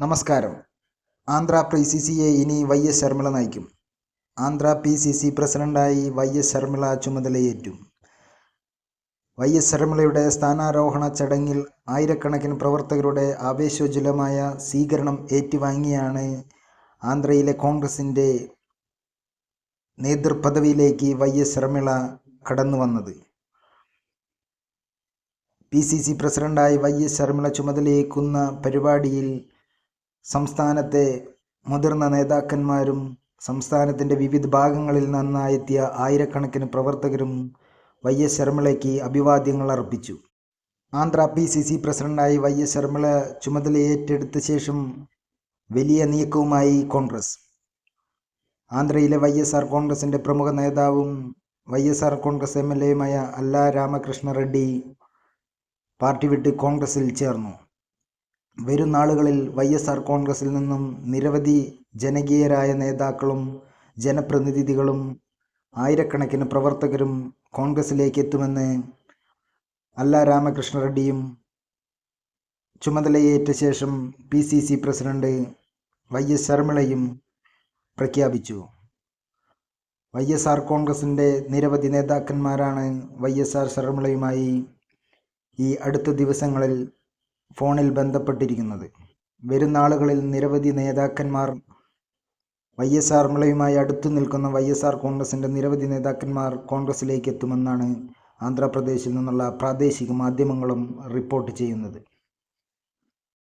നമസ്കാരം. Andhra P C സിയെ ഇനി വൈ എസ് ശർമിള നയിക്കും. ആന്ധ്ര പി സി സി പ്രസിഡന്റായി വൈ എസ് ശർമിള ചുമതലയേറ്റു. വൈ എസ് ശർമിളയുടെ സ്ഥാനാരോഹണ ചടങ്ങിൽ ആയിരക്കണക്കിന് പ്രവർത്തകരുടെ ആവേശോജ്വലമായ സ്വീകരണം ഏറ്റുവാങ്ങിയാണ് ആന്ധ്രയിലെ കോൺഗ്രസിന്റെ നേതൃപദവിയിലേക്ക് വൈ എസ് ശർമിള കടന്നു വന്നത്. പി സി സി പ്രസിഡന്റായി വൈ എസ് ശർമിള ചുമതലയേക്കുന്ന പരിപാടിയിൽ സംസ്ഥാനത്തെ മുതിർന്ന നേതാക്കന്മാരും സംസ്ഥാനത്തിന്റെ വിവിധ ഭാഗങ്ങളിൽ നിന്നായെത്തിയ ആയിരക്കണക്കിന് പ്രവർത്തകരും വൈ എസ് ശർമിളയ്ക്ക് അഭിവാദ്യങ്ങൾ അർപ്പിച്ചു. ആന്ധ്ര പി സി സി പ്രസിഡന്റായി വൈ എസ് ശർമിള ചുമതലയേറ്റെടുത്ത ശേഷം വലിയ നീക്കവുമായി കോൺഗ്രസ്. ആന്ധ്രയിലെ വൈ എസ് ആർ കോൺഗ്രസിന്റെ പ്രമുഖ നേതാവും Y S R Congress M L എയുമായ അല്ല രാമകൃഷ്ണ റെഡ്ഡി പാർട്ടി വിട്ട് കോൺഗ്രസിൽ ചേർന്നു. വരും നാളുകളിൽ വൈ എസ് ആർ കോൺഗ്രസിൽ നിന്നും നിരവധി ജനകീയരായ നേതാക്കളും ജനപ്രതിനിധികളും ആയിരക്കണക്കിന് പ്രവർത്തകരും കോൺഗ്രസിലേക്ക് എത്തുമെന്ന് അല്ല രാമകൃഷ്ണ റെഡ്ഡിയും ചുമതലയേറ്റ ശേഷം P C C president Y S ശർമിളയും പ്രഖ്യാപിച്ചു. വൈ എസ് ആർ കോൺഗ്രസിന്റെ നിരവധി നേതാക്കന്മാരാണ് വൈ എസ് ആർ ശർമിളയുമായി ഈ അടുത്ത ദിവസങ്ങളിൽ ഫോണിൽ ബന്ധപ്പെട്ടിരിക്കുന്നത്. വരും നാളുകളിൽ നിരവധി നേതാക്കന്മാർ വൈ എസ് ആർ മിളയുമായി അടുത്തു നിൽക്കുന്ന വൈ എസ് ആർ കോൺഗ്രസിന്റെ നിരവധി നേതാക്കന്മാർ കോൺഗ്രസിലേക്ക് എത്തുമെന്നാണ് ആന്ധ്രാപ്രദേശിൽ നിന്നുള്ള പ്രാദേശിക മാധ്യമങ്ങളും റിപ്പോർട്ട് ചെയ്യുന്നത്.